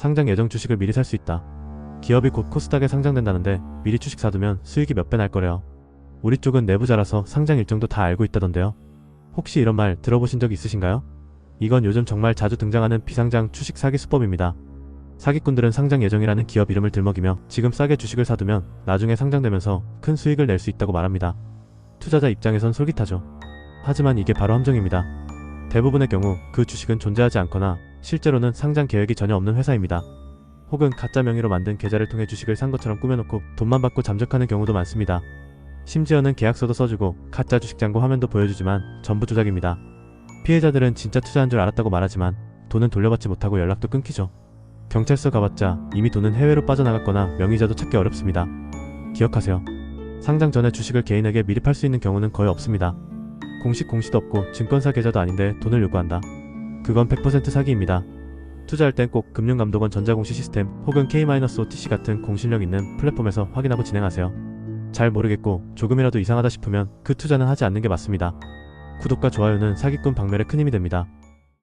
상장 예정 주식을 미리 살 수 있다. 기업이 곧 코스닥에 상장된다는데 미리 주식 사두면 수익이 몇 배 날 거래요. 우리 쪽은 내부자라서 상장 일정도 다 알고 있다던데요. 혹시 이런 말 들어보신 적 있으신가요? 이건 요즘 정말 자주 등장하는 비상장 주식 사기 수법입니다. 사기꾼들은 상장 예정이라는 기업 이름을 들먹이며 지금 싸게 주식을 사두면 나중에 상장되면서 큰 수익을 낼 수 있다고 말합니다. 투자자 입장에선 솔깃하죠. 하지만 이게 바로 함정입니다. 대부분의 경우 그 주식은 존재하지 않거나 실제로는 상장 계획이 전혀 없는 회사입니다. 혹은 가짜 명의로 만든 계좌를 통해 주식을 산 것처럼 꾸며놓고 돈만 받고 잠적하는 경우도 많습니다. 심지어는 계약서도 써주고 가짜 주식 잔고 화면도 보여주지만 전부 조작입니다. 피해자들은 진짜 투자한 줄 알았다고 말하지만 돈은 돌려받지 못하고 연락도 끊기죠. 경찰서 가봤자 이미 돈은 해외로 빠져나갔거나 명의자도 찾기 어렵습니다. 기억하세요. 상장 전에 주식을 개인에게 미리 팔 수 있는 경우는 거의 없습니다. 공식 공시도 없고 증권사 계좌도 아닌데 돈을 요구한다. 그건 100% 사기입니다. 투자할 땐 꼭 금융감독원 전자공시 시스템 혹은 K-OTC 같은 공신력 있는 플랫폼에서 확인하고 진행하세요. 잘 모르겠고 조금이라도 이상하다 싶으면 그 투자는 하지 않는 게 맞습니다. 구독과 좋아요는 사기꾼 박멸에 큰 힘이 됩니다.